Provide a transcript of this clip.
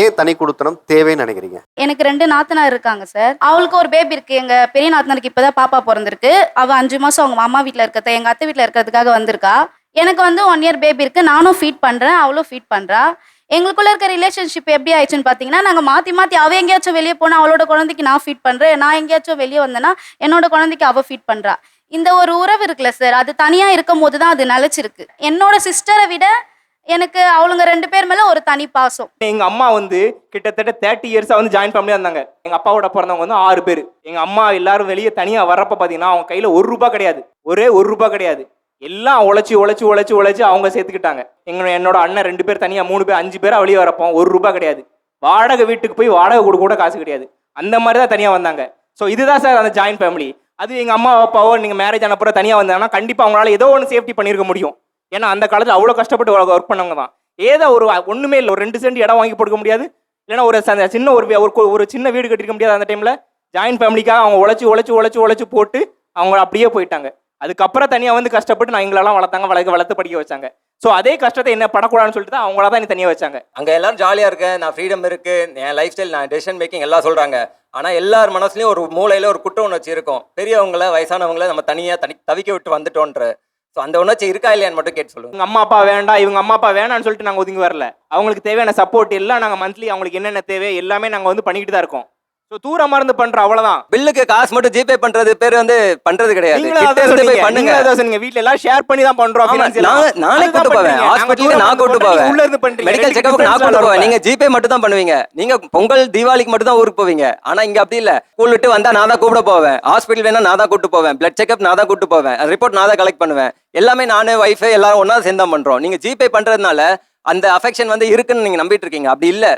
ஏன் தனி கொடுத்தனம் தேவைன்னு நினைக்கிறீங்க? எனக்கு ரெண்டு நாத்தனார் இருக்காங்க சார் அவளுக்கு ஒரு பேபி இருக்கு. எங்க பெரிய நாத்தனாருக்கு இப்பதான் பாப்பா பிறந்திருக்கு. அவ அஞ்சு மாசம் அவங்க மாமா வீட்டுல இருக்கிறத எங்க அத்தை வீட்டுல இருக்கிறதுக்காக வந்திருக்கா. எனக்கு வந்து ஒன் இயர் பேபி இருக்கு. நானும் ஃபீட் பண்றேன். அவளும் ஃபீட் பண்றா. எங்களுக்குள்ள இருக்க ரிலேஷன்ஷிப் எப்படி ஆயிடுச்சுன்னு பாத்தீங்கன்னா நாங்க மாத்தி மாத்தி அவ எங்கேயாச்சும் வெளியே போனா அவளோட குழந்தைக்கு நான் ஃபீட் பண்றேன். நான் எங்கேயாச்சும் வெளியே வந்தேன்னா என்னோட குழந்தைக்கு அவ ஃபீட் பண்றா. இந்த ஒரு உறவு இருக்குல்ல சார் அது தனியா இருக்கும் போது தான் அது நிலைச்சிருக்கு. என்னோட சிஸ்டரை விட எனக்கு அவளுங்க ரெண்டு பேர் மேல ஒரு தனி பாசம். எங்க அம்மா வந்து கிட்டத்தட்ட தேர்ட்டி இயர்ஸா வந்து ஜாயின் ஃபேமிலியா இருந்தாங்க. எங்க அப்பாவோட பிறந்தவங்க வந்து ஆறு பேர். எங்க அம்மா எல்லாரும் வெளியே தனியா வர்றப்ப பாத்தீங்கன்னா அவங்க கையில ஒரு ரூபாய் கிடையாது. ஒரே ஒரு ரூபாய் கிடையாது. எல்லாம் உழைச்சி உழைச்சி உழைச்சி உழைச்சி அவங்க சேர்த்துக்கிட்டாங்க. எங்க என்னோட அண்ணன் ரெண்டு பேர் தனியா மூணு பேர் அஞ்சு பேரா வெளியே வரப்போம் ஒரு ரூபாய் கிடையாது. வாடகை வீட்டுக்கு போய் வாடகை கொடுக்க கூட காசு கிடையாது. அந்த மாதிரி தான் தனியா வந்தாங்க. ஸோ இதுதான் சார் அந்த ஜாயின் ஃபேமிலி அது எங்க அம்மா அப்பாவோ நீங்க மேரேஜ் ஆனப்புறம் தனியா வந்தாங்கன்னா கண்டிப்பா அவங்களால ஏதோ ஒன்று சேஃப்டி பண்ணிருக்க முடியும். ஏன்னா அந்த காலத்தில் அவ்வளோ கஷ்டப்பட்டு ஒர்க் பண்ணவங்க தான் ஏதோ ஒரு ஒன்றுமே இல்லை. ஒரு ரெண்டு சென்ட் இடம் வாங்கி கொடுக்க முடியாது. இல்லைன்னா ஒரு ச- சின்ன ஒரு ஒரு ஒரு சின்ன வீடு கட்டிருக்க முடியாது அந்த டைமில் ஜாயின்ட் ஃபேமிலிக்காக அவங்க உழைச்சி உழைச்சி உழைச்சி உழைச்சி போட்டு அவங்க அப்படியே போயிட்டாங்க. அதுக்கப்புறம் தனியாக வந்து கஷ்டப்பட்டு நான் எங்களெல்லாம் வளர்த்தாங்க வளர்க்க வளர்த்து படிக்க வச்சாங்க. ஸோ அதே கஷ்டத்தை என்ன படக்கூடாதுன்னு சொல்லிட்டு தான் அவங்கள தான் தனியாக வச்சாங்க. அங்கே எல்லாரும் ஜாலியாக இருக்கேன். நான் ஃப்ரீடம் இருக்கு. என் லைஃப் ஸ்டைல் நான் டெசிஷன் மேக்கிங் எல்லாம் சொல்கிறாங்க ஆனால் எல்லார் மனசுலையும் ஒரு மூளையில் ஒரு குற்றம் உணர்ச்சி இருக்கும். பெரியவங்கள வயசானவங்கள நம்ம தனியாக தனி தவிக்க விட்டு வந்துட்டோன்ற ஸோ அந்த உணர்ச்சி இருக்கா இல்லையான்னு மட்டும் கேட்டு சொல்லுங்க. அம்மா அப்பா வேண்டாம் இவங்க அம்மா அப்பா வேணாம்னு சொல்லிட்டு நாங்கள் ஒதுங்கி வரல. அவங்களுக்கு தேவையான சப்போர்ட் எல்லாம் நாங்கள் மந்த்லி அவங்களுக்கு என்னென்ன தேவை எல்லாமே நாங்கள் வந்து பண்ணிக்கிட்டு தான் இருக்கோம். ஸோ தூரமாக இருந்து பண்ணுறோம் அவ்வளோதான் பில்லுக்கு காசு மட்டும் ஜிபே பண்றது பேர் வந்து பண்றது கிடையாது. பண்ணுங்க. சொன்னீங்க. வீட்ல எல்லாம் share பண்ணி தான் பண்றோம். நான் கூட்டு போவேன். நாங்க ஹாஸ்பிட்டலுக்கு தூரம் நான் கூட்டு. போவேன். உள்ள இருந்து பண்றீங்க. மெடிக்கல் செக்கப்புக்கு நான் கூட்டு போவேன். நீங்க ஜிபே மட்டும் தான் பண்ணுவீங்க. நீங்க பொங்கல் தீபாவளிக்கு மட்டும் தான் ஊருக்கு போவீங்க. ஆனா இங்க அப்படி இல்ல. ஸ்கூல் விட்டு வந்தா நான் தான் கூப்பிட போவேன். ஹாஸ்பிட்டல் வேணா நான் தான் கூட்டு போவேன். பிளட் செக்அப் நான் தான் கூட்டு போவேன். ரிப்போர்ட் நான் தான் கலெக்ட் பண்ணுவேன். எல்லாமே நானு ஒய்ஃப் எல்லாரும் ஒண்ணா சேர்ந்து பண்றோம். நீங்க ஜிபே பண்றதுனால அந்த அஃபெக்ஷன் வந்து இருக்குன்னு நீங்க நம்பிட்டு இருக்கீங்க. அப்படி இல்ல.